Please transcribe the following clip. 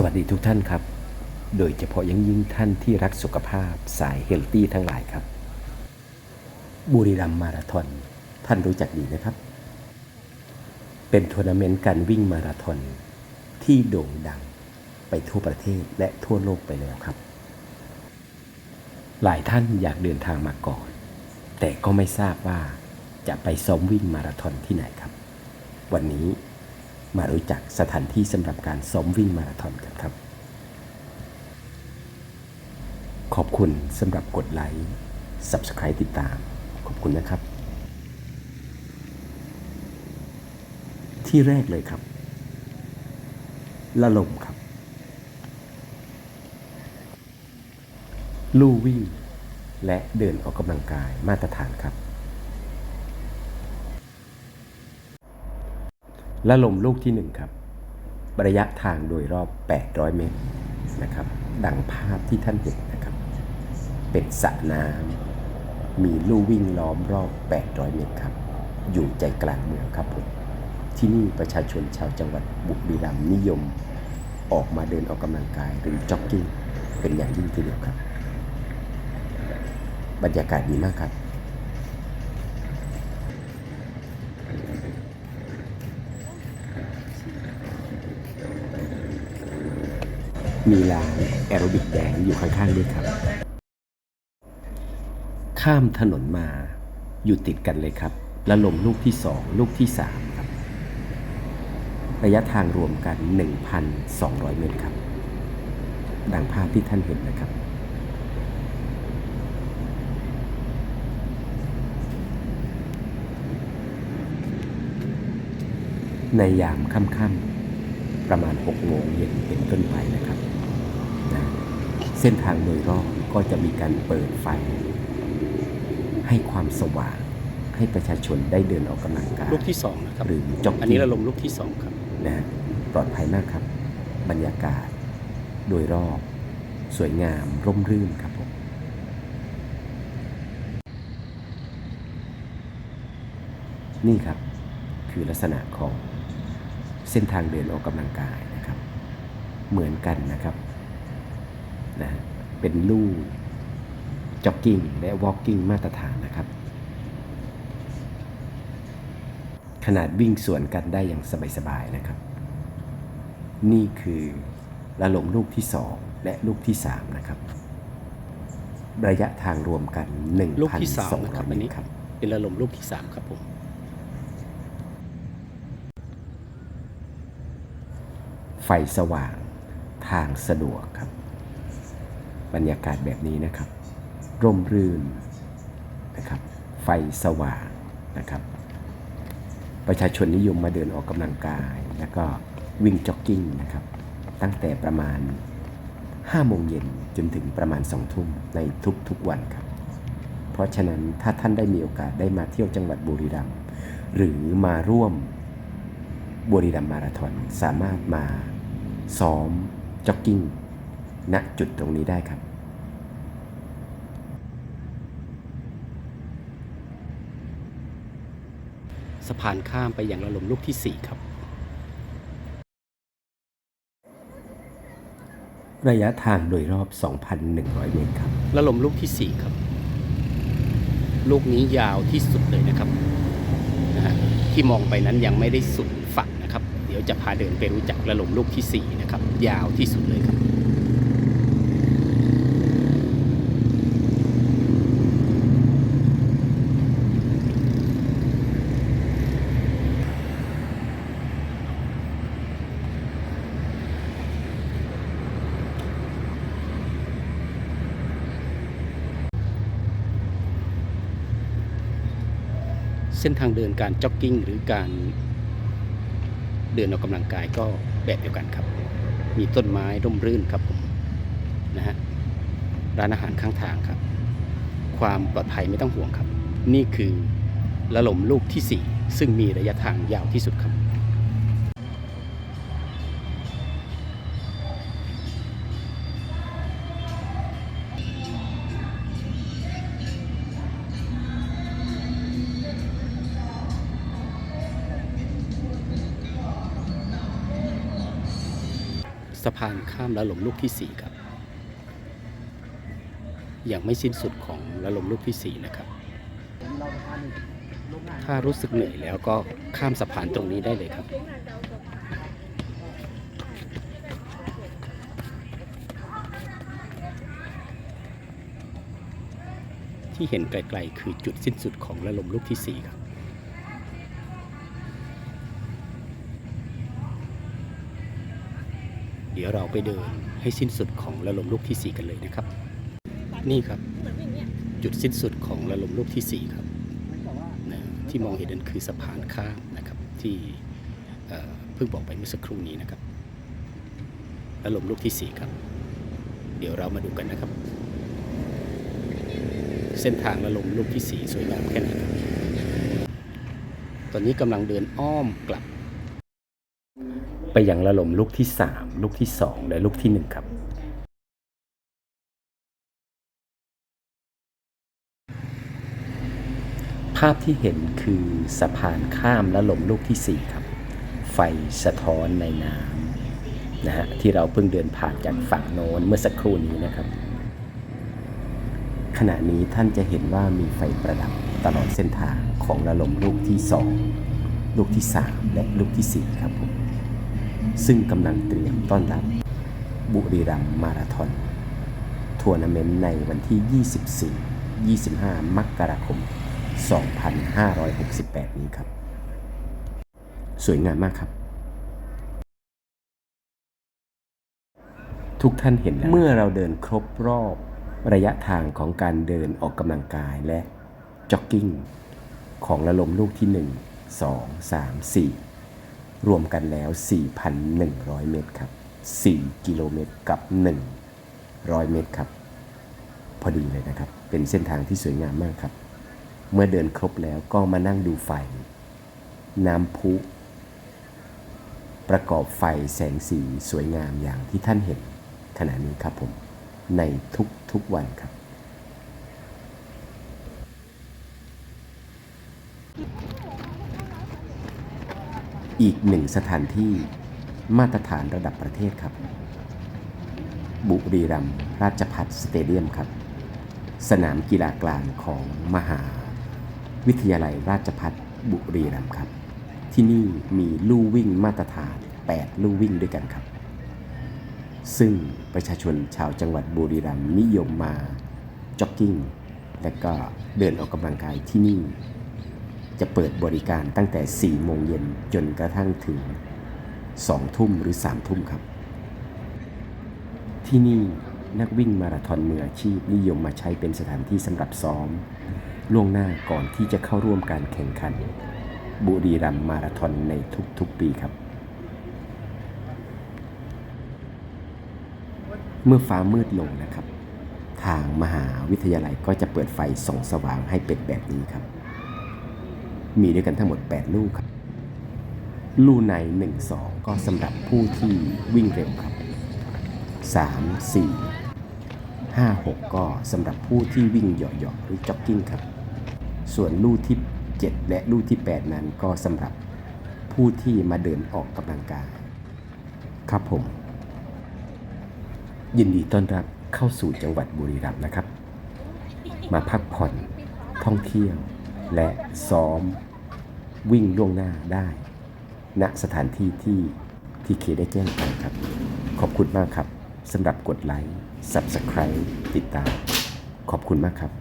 สวัสดีทุกท่านครับ โดยเฉพาะยังยิ่งท่านที่รักสุขภาพสายเฮลตี้ทั้งหลายครับ บุรีรัมมาราธอนท่านรู้จักดีนะครับ เป็นทัวร์นาเมนต์การวิ่งมาราธอนที่โด่งดังไปทั่วประเทศและทั่วโลกไปแล้วครับ หลายท่านอยากเดินทางมาก่อน แต่ก็ไม่ทราบว่าจะไปซ้อมวิ่งมาราธอนที่ไหนครับ วันนี้ มารู้จักสถานที่สำหรับการซ้อมวิ่งมาราธอนกันครับ ขอบคุณสำหรับกดไลค์ Subscribe ติดตาม ขอบคุณนะครับ ที่แรกเลยครับ ละลมครับ ลู่วิ่ง และเดินออกกำลังกายมาตรฐานครับ ละลมลูกที่หนึ่งครับ ระยะทางโดยรอบ 800 เมตรนะครับ ดังภาพที่ท่านเห็นนะครับ เป็นสระน้ำมีลู่วิ่งล้อมรอบ 800 เมตรครับ อยู่ใจกลางเมืองครับผม ที่นี่ประชาชนชาวจังหวัดบุรีรัมย์นิยม ออกมาเดินออกกำลังกายหรือจ็อกกิ้งเป็นอย่างยิ่งทีเดียวครับ บรรยากาศดีมากครับ มีลานแอโรบิกแดนอยู่ข้างๆด้วยครับ ข้ามถนนมาอยู่ติดกันเลยครับ และลมลูกที่สองลูกที่สามครับ ระยะทางรวมกัน 1,200 เมตรครับ ดังภาพที่ท่านเห็นนะครับในยามค่ำๆประมาณ6โมงเย็นเป็นต้นไปนะครับ นะเส้นทางโดยรอบก็จะมีการเปิดไฟ ให้ความสว่างให้ประชาชนได้เดินออกกำลังกายลูกที่สองนะครับหรือจ็อกอันกิ้นี้งระลมลูกที่สองครับนะฮะปลอดภัยมากครับ บรรยากาศ โดยรอบ สวยงามร่มรื่นครับผมนี่ครับคือลักษณะของเส้นทางเดินออกกำลังกายนะครับ เหมือนกันนะครับ นะฮะเป็นลู่จ็อกกิ้งและวอล์กกิ้งมาตรฐานนะครับ ขนาดวิ่งสวนกันได้อย่างสบายๆนะครับ นี่คือละลมลูกที่ 2 และลูกที่ 3 นะครับ ระยะทางรวมกันลูกที่สามนะครับ1,200อันเมนี้ตรครับ เป็นระลมลูกที่สามครับผมไฟสว่างทางสะดวกครับ บรรยากาศแบบนี้นะครับ ร่มรื่นนะครับ ไฟสว่างนะครับ ประชาชนนิยมมาเดินออกกำลังกาย แล้วก็วิ่งจ็อกกิ้งนะครับ ตั้งแต่ประมาณ5โมงเย็นจนถึงประมาณ2ทุ่มในทุกๆวันครับ เพราะฉะนั้นถ้าท่านได้มีโอกาสได้มาเที่ยวจังหวัดบุรีรัมย์หรือมาร่วมบุรีรัมย์มาราธอนสามารถมาซ้อมจ็อกกิ้ง ณจุดตรงนี้ได้ครับสะพานข้ามไปอย่างระลมลูกที่สี่ครับ ระยะทางโดยรอบ 2,100 เมตรครับ ระลมลูกที่สี่ครับ ลูกนี้ยาวที่สุดเลยนะครับนะฮะที่มองไปนั้นยังไม่ได้สุดฝักนะครับ เดี๋ยวจะพาเดินไปรู้จักระลมลูกที่สี่นะครับ ยาวที่สุดเลยครับ เส้นทางเดินการจ็อกกิ้งหรือการเดินออกกำลังกายก็แบบเดียวกันครับ มีต้นไม้ร่มรื่นครับผมนะฮะร้านอาหารข้างทางครับ ความปลอดภัยไม่ต้องห่วงครับ นี่คือระลมลูกที่ 4 ซึ่งมีระยะทางยาวที่สุดครับ สะพานข้ามละลมลูกที่ 4 ครับ ยังไม่สิ้นสุดของละลมลูกที่ 4 นะครับ ถ้ารู้สึกเหนื่อยแล้วก็ข้ามสะพานตรงนี้ได้เลยครับที่เห็นไกลๆ คือจุดสิ้นสุดของระลมลูกที่ 4 ครับ เดี๋ยวเราไปเดินให้สิ้นสุดของระลมลูกที่ 4 กันเลยนะครับ นี่ครับ จุดสิ้นสุดของระลมลูกที่ 4 ครับนะที่มองเห็นนั่นคือสะพานข้ามนะครับ ที่เพิ่งบอกไปเมื่อสักครู่นี้นะครับระลมลูกที่ 4 ครับ เดี๋ยวเรามาดูกันนะครับ เส้นทางระลมลูกที่ 4 สวยงามแค่ไหนตอนนี้กำลังเดินอ้อมกลับ ยังระลมลูกที่ 3 ลูกที่ 2 และลูกที่ 1 ครับ ภาพที่เห็นคือสะพานข้ามและลมลูกที่ 4 ครับ ไฟสะท้อนในน้ำนะฮะที่เราเพิ่งเดินผ่านจากฝั่งโน้นเมื่อสักครู่นี้นะครับ ขณะนี้ท่านจะเห็นว่ามีไฟประดับตลอดเส้นทางของระลมลูกที่ 2 ลูกที่ 3 และลูกที่ 4 ครับผม ซึ่งกำลังเตรียมต้อนรับ บุรีรัมย์มาราธอนทัวร์นาเมนต์ในวันที่ 24 25 มกราคม 2568 นี้ครับ สวยงามมากครับ ทุกท่านเห็นแล้วเมื่อเราเดินครบรอบระยะทางของการเดินออกกำลังกายและจ็อกกิ้ง ของระลมลูกที่ 1 2 3 4 รวมกันแล้ว 4,100 เมตรครับ 4 กิโลเมตรกับ 100 เมตรครับ พอดีเลยนะครับ เป็นเส้นทางที่สวยงามมากครับ เมื่อเดินครบแล้วก็มานั่งดูไฟ น้ำพุ ประกอบไฟแสงสีสวยงามอย่างที่ท่านเห็นขณะนี้ครับผม ในทุกๆวันครับ อีกหนึ่งสถานที่มาตรฐานระดับประเทศครับ บุรีรัมย์ราชพัฒสเตเดียมครับ สนามกีฬากลางของมหา วิทยาลัยราชพัฒบุรีรัมย์ครับ ที่นี่มีลู่วิ่งมาตรฐาน 8 ลู่วิ่งด้วยกันครับ ซึ่งประชาชนชาวจังหวัดบุรีรัมย์นิยมมาจ็อกกิ้ง และก็เดินออกกำลังกายที่นี่ จะเปิดบริการตั้งแต่ 4 โมงเย็นจนกระทั่งถึง 2 ทุ่มหรือ 3 ทุ่มครับ ที่นี่นักวิ่งมาราธอนมืออาชีพนิยมมาใช้เป็นสถานที่สำหรับซ้อม ล่วงหน้าก่อนที่จะเข้าร่วมการแข่งขัน บุรีรัมย์มาราธอนในทุกๆปีครับ เมื่อฟ้ามืดลงนะครับ ทางมหาวิทยาลัยก็จะเปิดไฟส่องสว่างให้เป็นแบบนี้ครับ มีด้วยกันทั้งหมด 8 ลูกครับ ลู่ใน 1 2 ก็สำหรับผู้ที่วิ่งเร็วครับ 3 4 5 6 ก็สำหรับผู้ที่วิ่งเหยาะๆหรือจ็อกกิ้งครับ ส่วนลู่ที่ 7 และลู่ที่ 8 นั้นก็สำหรับผู้ที่มาเดินออกกำลังกาย ครับผม ยินดีต้อนรับเข้าสู่จังหวัดบุรีรัมย์นะครับ มาพักผ่อนท่องเที่ยว และซ้อมวิ่งล่วงหน้าได้ ณสถานที่ที่ที่เคได้แจ้งไปครับ ขอบคุณมากครับสำหรับกดไลค์ Subscribe ติดตาม ขอบคุณมากครับ